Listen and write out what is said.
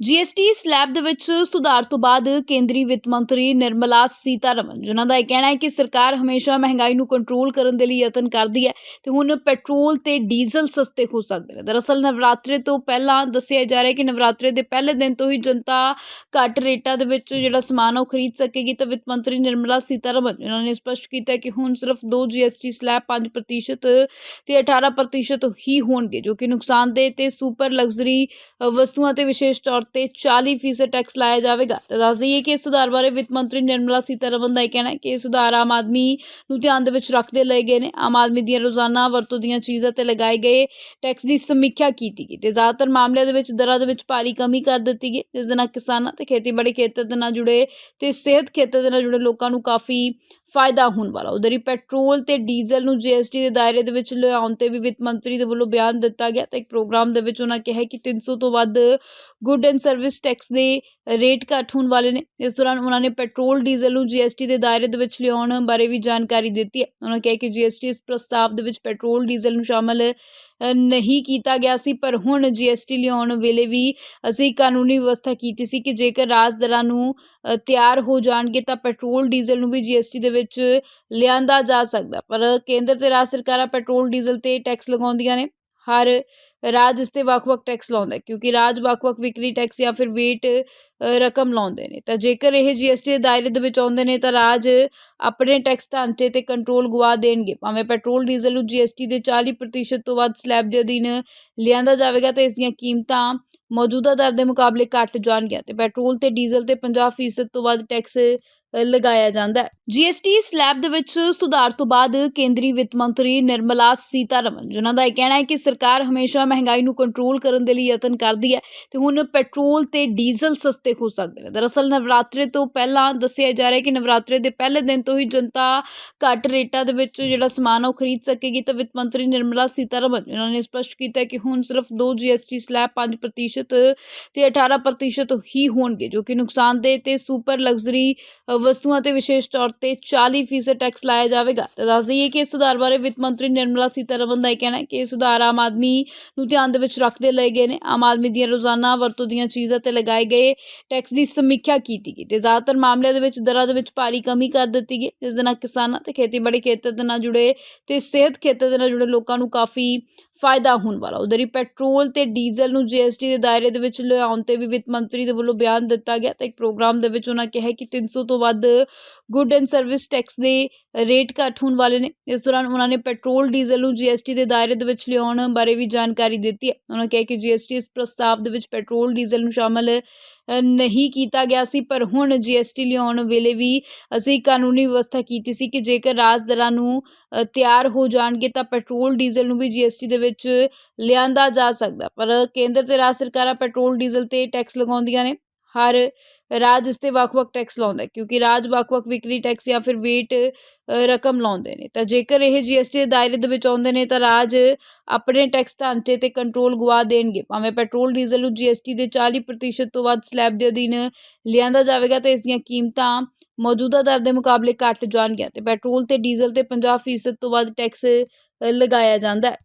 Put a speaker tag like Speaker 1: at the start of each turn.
Speaker 1: GST slab ਦੇ ਵਿੱਚ ਸੁਧਾਰ ਤੋਂ ਬਾਅਦ ਕੇਂਦਰੀ ਵਿੱਤ ਮੰਤਰੀ ਨਿਰਮਲਾ ਸੀਤਾਰਮਨ, ਜਿਨ੍ਹਾਂ ਦਾ ਇਹ ਕਹਿਣਾ ਹੈ ਕਿ ਸਰਕਾਰ ਹਮੇਸ਼ਾ ਮਹਿੰਗਾਈ ਨੂੰ ਕੰਟਰੋਲ ਕਰਨ ਦੇ ਲਈ ਯਤਨ ਕਰਦੀ ਹੈ ਤੇ ਹੁਣ ਪੈਟਰੋਲ ਤੇ ਡੀਜ਼ਲ ਸਸਤੇ ਹੋ ਸਕਦੇ ਨੇ। ਦਰਅਸਲ ਨਵਰਾਤਰੇ ਤੋਂ ਪਹਿਲਾਂ ਦੱਸਿਆ ਜਾ ਰਿਹਾ ਕਿ ਨਵਰਾਤਰੇ ਦੇ ਪਹਿਲੇ ਦਿਨ ਤੋਂ ਹੀ ਜਨਤਾ ਘੱਟ ਰੇਟਾਂ ਦੇ ਵਿੱਚ ਜਿਹੜਾ ਸਮਾਨ ਉਹ ਖਰੀਦ ਸਕੇਗੀ ਤਾਂ ਵਿੱਤ ਮੰਤਰੀ ਨਿਰਮਲਾ ਸੀਤਾਰਮਨ, ਜਿਨ੍ਹਾਂ ਨੇ ਸਪਸ਼ਟ ਕੀਤਾ ਕਿ ਹੁਣ ਸਿਰਫ ਦੋ ਜੀਐਸਟੀ ਸਲੈਬ 5% ਤੇ 18% ਹੀ ਹੋਣਗੇ, ਜੋ ਕਿ ਨੁਕਸਾਨਦੇਹ ਤੇ ਸੁਪਰ ਲਗਜ਼ਰੀ ਵਸਤੂਆਂ ਤੇ ਵਿਸ਼ੇਸ਼ ਤੌਰ ਤੇ 40% ਟੈਕਸ ਲਾਇਆ ਜਾਵੇਗਾ। ਤਾਂ ਦੱਸ ਦਈਏ ਕਿ ਇਸ ਸੁਧਾਰ ਬਾਰੇ ਵਿੱਤ ਮੰਤਰੀ ਨਿਰਮਲਾ ਸੀਤਾਰਮਨ ਦਾ ਇਹ ਕਹਿਣਾ ਹੈ ਕਿ ਇਹ ਸੁਧਾਰ ਆਮ ਆਦਮੀ ਨੂੰ ਧਿਆਨ ਦੇ ਵਿੱਚ ਰੱਖਦੇ ਲਏ ਗਏ ਨੇ। ਆਮ ਆਦਮੀ ਦੀਆਂ ਰੋਜ਼ਾਨਾ ਵਰਤੋਂ ਦੀਆਂ ਚੀਜ਼ਾਂ ਤੇ ਲਗਾਏ ਗਏ ਟੈਕਸ ਦੀ ਸਮੀਖਿਆ ਕੀਤੀ ਗਈ ਤੇ ਜ਼ਿਆਦਾਤਰ ਮਾਮਲਿਆਂ ਦੇ ਵਿੱਚ ਦਰਾਂ ਦੇ ਵਿੱਚ ਭਾਰੀ ਕਮੀ ਕਰ ਦਿੱਤੀ ਗਈ, ਜਿਸ ਦੇ ਨਾਲ ਕਿਸਾਨਾਂ ਤੇ ਖੇਤੀਬਾੜੀ ਖੇਤਰ ਦੇ ਨਾਲ ਜੁੜੇ ਤੇ ਸਿਹਤ ਖੇਤਰ ਦੇ ਨਾਲ ਜੁੜੇ ਲੋਕਾਂ ਨੂੰ ਕਾਫੀ ਫਾਇਦਾ ਹੋਣ ਵਾਲਾ। ਉਧਰ ਹੀ ਪੈਟਰੋਲ ਤੇ ਡੀਜ਼ਲ ਨੂੰ ਜੀਐਸਟੀ ਦੇ ਦਾਇਰੇ ਦੇ ਵਿੱਚ ਲਿਆਉਣ ਤੇ ਵੀ ਵਿੱਤ ਮੰਤਰੀ ਦੇ ਵੱਲੋਂ ਬਿਆਨ ਦਿੱਤਾ ਗਿਆ। ਤਾਂ ਇੱਕ ਪ੍ਰੋਗਰਾਮ ਦੇ ਵਿੱਚ ਉਹਨਾਂ ਕਿਹਾ ਕਿ 300 ਤੋਂ ਵੱਧ ਗੁੱਡ ਐਂਡ ਸਰਵਿਸ ਟੈਕਸ ਦੇ ਰੇਟ ਘੱਟ ਹੋਣ ਵਾਲੇ ਨੇ। ਇਸ ਦੌਰਾਨ ਉਹਨਾਂ ਨੇ ਪੈਟਰੋਲ, ਡੀਜ਼ਲ ਨੂੰ ਜੀਐਸਟੀ ਦੇ ਦਾਇਰੇ ਦੇ ਵਿੱਚ ਲਿਆਉਣ ਬਾਰੇ ਵੀ ਜਾਣਕਾਰੀ ਦਿੱਤੀ ਹੈ। ਉਹਨਾਂ ਕਿਹਾ ਕਿ ਜੀਐਸਟੀ ਇਸ ਪ੍ਰਸਤਾਵ ਦੇ ਵਿੱਚ ਪੈਟਰੋਲ, ਡੀਜ਼ਲ ਨੂੰ ਸ਼ਾਮਲ ਨਹੀਂ ਕੀਤਾ ਗਿਆ ਸੀ, ਪਰ ਹੁਣ ਜੀਐਸਟੀ ਲਿਆਉਣ ਵੇਲੇ ਵੀ ਅਸੀਂ ਕਾਨੂੰਨੀ ਵਿਵਸਥਾ ਕੀਤੀ ਸੀ ਕਿ ਜੇਕਰ ਰਾਜ ਦਰਾਂ ਨੂੰ ਤਿਆਰ ਹੋ ਜਾਣਗੇ ਤਾਂ ਪੈਟਰੋਲ, ਡੀਜ਼ਲ ਨੂੰ ਵੀ ਜੀਐਸਟੀ ਦੇ ਵਿੱਚ ਲਿਆਂਦਾ ਜਾ ਸਕਦਾ ਪਰ ਕੇਂਦਰ ਤੇ ਰਾਜ ਸਰਕਾਰਾਂ ਪੈਟਰੋਲ, ਡੀਜ਼ਲ ਤੇ ਟੈਕਸ ਲਗਾਉਂਦੀਆਂ ਨੇ। ਹਰ ਰਾਜ ਇਸ ਤੇ ਵੱਖ-ਵੱਖ ਟੈਕਸ ਲਾਉਂਦਾ ਹੈ, ਕਿਉਂਕਿ ਰਾਜ ਵੱਖ-ਵੱਖ ਵਿਕਰੀ ਟੈਕਸ ਜਾਂ ਫਿਰ ਵੇਟ ਰਕਮ ਲਾਉਂਦੇ ਨੇ। ਤਾਂ ਜੇਕਰ ਇਹ ਜੀਐਸਟੀ ਦੇ ਦਾਇਰੇ ਦੇ ਵਿੱਚ ਆਉਂਦੇ ਨੇ, ਤਾਂ ਰਾਜ ਆਪਣੇ ਟੈਕਸ ਢਾਂਚੇ ਤੇ ਕੰਟਰੋਲ ਗਵਾ ਦੇਣਗੇ। ਭਾਵੇਂ ਪੈਟਰੋਲ ਡੀਜ਼ਲ ਨੂੰ ਜੀਐਸਟੀ ਦੇ 40% ਤੋਂ ਵੱਧ ਸਲੈਬ ਦੇ ਅਧੀਨ ਲਿਆਂਦਾ ਜਾਵੇਗਾ, ਤਾਂ ਇਸ ਦੀਆਂ ਕੀਮਤਾਂ ਮੌਜੂਦਾ ਦਰ ਦੇ ਮੁਕਾਬਲੇ ਘੱਟ ਜਾਣਗੀਆਂ। ਤੇ ਪੈਟਰੋਲ ਤੇ ਡੀਜ਼ਲ ਤੇ 50% ਤੋਂ ਵੱਧ ਟੈਕਸ ਲਗਾਇਆ ਜਾਂਦਾ ਹੈ। ਜੀਐਸਟੀ ਸਲੈਬ ਦੇ ਵਿੱਚ ਸੁਧਾਰ ਤੋਂ ਬਾਅਦ ਕੇਂਦਰੀ ਵਿੱਤ ਮੰਤਰੀ ਨਿਰਮਲਾ ਸੀਤਾਰਮਨ, ਜਿਨ੍ਹਾਂ ਦਾ ਇਹ ਕਹਿਣਾ ਹੈ ਕਿ ਸਰਕਾਰ ਹਮੇਸ਼ਾ ਮਹਿੰਗਾਈ ਨੂੰ ਕੰਟਰੋਲ ਕਰਨ ਦੇ ਲਈ ਯਤਨ ਕਰਦੀ ਹੈ ਤੇ ਹੁਣ ਪੈਟਰੋਲ ਤੇ ਡੀਜ਼ਲ ਸਸਤੇ ਹੋ ਸਕਦੇ ਨੇ। ਦਰਅਸਲ ਨਵਰਾਤਰੇ ਤੋਂ ਪਹਿਲਾਂ ਦੱਸਿਆ ਜਾ ਰਿਹਾ ਹੈ ਕਿ ਨਵਰਾਤਰੇ ਦੇ ਪਹਿਲੇ ਦਿਨ ਤੋਂ ਹੀ ਜਨਤਾ ਘੱਟ ਰੇਟਾਂ ਦੇ ਵਿੱਚ ਜਿਹੜਾ ਸਮਾਨ ਉਹ ਖਰੀਦ ਸਕੇਗੀ। ਤਾਂ ਵਿੱਤ ਮੰਤਰੀ ਨਿਰਮਲਾ ਸੀਤਾਰਮਨ, ਜਿਨ੍ਹਾਂ ਨੇ ਸਪਸ਼ਟ ਕੀਤਾ ਕਿ ਹੁਣ ਸਿਰਫ ਦੋ ਜੀਐਸਟੀ ਸਲੈਬ 5% ਤੇ 18% ਹੀ ਹੋਣਗੇ, ਜੋ ਕਿ ਨੁਕਸਾਨਦੇਹ ਤੇ ਸੁਪਰ ਲਗਜ਼ਰੀ ਵਸਤੂਆਂ ਤੇ ਵਿਸ਼ੇਸ਼ ਤੌਰ ਤੇ 40% ਟੈਕਸ ਲਾਇਆ ਜਾਵੇਗਾ। ਤਾਂ ਦੱਸ ਦਈਏ ਕਿ ਇਸ ਸੁਧਾਰ ਬਾਰੇ ਵਿੱਤ ਮੰਤਰੀ ਨਿਰਮਲਾ ਸੀਤਾਰਮਨ ਦਾ ਇਹ ਕਹਿਣਾ ਹੈ ਕਿ ਇਹ ਸੁਧਾਰ ਆਮ ਆਦਮੀ ਨੂੰ ਧਿਆਨ ਦੇ ਵਿੱਚ ਰੱਖਦੇ ਲਏ ਗਏ ਨੇ। ਆਮ ਆਦਮੀ ਦੀਆਂ ਰੋਜ਼ਾਨਾ ਵਰਤੋਂ ਦੀਆਂ ਚੀਜ਼ਾਂ ਤੇ ਲਗਾਏ ਗਏ ਟੈਕਸ ਦੀ ਸਮੀਖਿਆ ਕੀਤੀ ਗਈ ਤੇ ਜ਼ਿਆਦਾਤਰ ਮਾਮਲਿਆਂ ਦੇ ਵਿੱਚ ਦਰਾਂ ਦੇ ਵਿੱਚ ਭਾਰੀ ਕਮੀ ਕਰ ਦਿੱਤੀ ਗਈ, ਜਿਸ ਦੇ ਨਾਲ ਕਿਸਾਨਾਂ ਤੇ ਖੇਤੀਬਾੜੀ ਖੇਤਰ ਦੇ ਨਾਲ ਜੁੜੇ ਤੇ ਸਿਹਤ ਖੇਤਰ ਦੇ ਨਾਲ ਜੁੜੇ ਲੋਕਾਂ ਨੂੰ ਕਾਫੀ ਫਾਇਦਾ ਹੋਣ ਵਾਲਾ। ਉਧਰ ਹੀ ਪੈਟਰੋਲ ਤੇ ਡੀਜ਼ਲ ਨੂੰ ਜੀਐਸਟੀ ਦੇ ਦਾਇਰੇ ਦੇ ਵਿੱਚ ਲਿਆਉਣ ਤੇ ਵੀ ਵਿੱਤ ਮੰਤਰੀ ਦੇ ਵੱਲੋਂ ਬਿਆਨ ਦਿੱਤਾ ਗਿਆ। ਤਾਂ ਇੱਕ ਪ੍ਰੋਗਰਾਮ ਦੇ ਵਿੱਚ ਉਹਨਾਂ ਕਿਹਾ ਕਿ 300 ਤੋਂ ਵੱਧ ਗੁੱਡ ਐਂਡ ਸਰਵਿਸ ਟੈਕਸ ਦੇ ਰੇਟ ਘੱਟ ਹੋਣ ਵਾਲੇ ਨੇ। ਇਸ ਦੌਰਾਨ ਉਹਨਾਂ ਨੇ ਪੈਟਰੋਲ ਡੀਜ਼ਲ ਨੂੰ ਜੀਐਸਟੀ ਦੇ ਦਾਇਰੇ ਦੇ ਵਿੱਚ ਲਿਆਉਣ ਬਾਰੇ ਵੀ ਜਾਣਕਾਰੀ ਦਿੱਤੀ ਹੈ। ਉਹਨਾਂ ਕਿਹਾ ਕਿ ਜੀਐਸਟੀ ਇਸ ਪ੍ਰਸਤਾਵ ਦੇ ਵਿੱਚ ਪੈਟਰੋਲ ਡੀਜ਼ਲ ਨੂੰ ਸ਼ਾਮਲ ਨਹੀਂ ਕੀਤਾ ਗਿਆ ਸੀ, ਪਰ ਹੁਣ ਜੀਐਸਟੀ ਲਿਆਉਣ ਵੇਲੇ ਵੀ ਅਸੀਂ ਕਾਨੂੰਨੀ ਵਿਵਸਥਾ ਕੀਤੀ ਸੀ ਕਿ ਜੇਕਰ ਰਾਜ ਦਰਾਂ ਨੂੰ ਤਿਆਰ ਹੋ ਜਾਣਗੇ ਤਾਂ ਪੈਟਰੋਲ ਡੀਜ਼ਲ ਨੂੰ ਵੀ ਜੀਐਸਟੀ ਦੇ ਵਿੱਚ ਲਿਆਂਦਾ ਜਾ ਸਕਦਾ ਪਰ ਕੇਂਦਰ ਤੇ ਰਾਜ ਸਰਕਾਰਾਂ ਪੈਟਰੋਲ ਡੀਜ਼ਲ ਤੇ ਟੈਕਸ ਲਗਾਉਂਦੀਆਂ ਨੇ। ਹਰ ਰਾਜ ਇਸ ਤੇ ਵੱਖ-ਵੱਖ ਟੈਕਸ ਲਾਉਂਦਾ ਕਿਉਂਕਿ ਰਾਜ ਵੱਖ-ਵੱਖ ਵਿਕਰੀ ਟੈਕਸ ਜਾਂ ਫਿਰ ਵੇਟ ਰਕਮ ਲਾਉਂਦੇ ਨੇ। ਤਾਂ ਜੇਕਰ ਇਹ ਜੀਐਸਟੀ ਦੇ ਦਾਇਰੇ ਦੇ ਵਿੱਚ ਆਉਂਦੇ ਨੇ, ਤਾਂ ਰਾਜ ਆਪਣੇ ਟੈਕਸ ਢਾਂਚੇ ਤੇ ਕੰਟਰੋਲ ਗਵਾ ਦੇਣਗੇ। ਭਾਵੇਂ ਪੈਟਰੋਲ ਡੀਜ਼ਲ ਨੂੰ ਜੀਐਸਟੀ ਦੇ 40% ਤੋਂ ਵੱਧ ਸਲੈਬ ਦੇ ਅਧੀਨ ਲਿਆਂਦਾ ਜਾਵੇਗਾ, ਤਾਂ ਇਸ ਦੀਆਂ ਕੀਮਤਾਂ ਮੌਜੂਦਾ ਦਰ ਦੇ ਮੁਕਾਬਲੇ ਘੱਟ ਜਾਣਗੀਆਂ। ਤੇ ਪੈਟਰੋਲ ਤੇ ਡੀਜ਼ਲ ਤੇ 50% ਤੋਂ ਵੱਧ ਟੈਕਸ ਲਗਾਇਆ ਜਾਂਦਾ ਹੈ।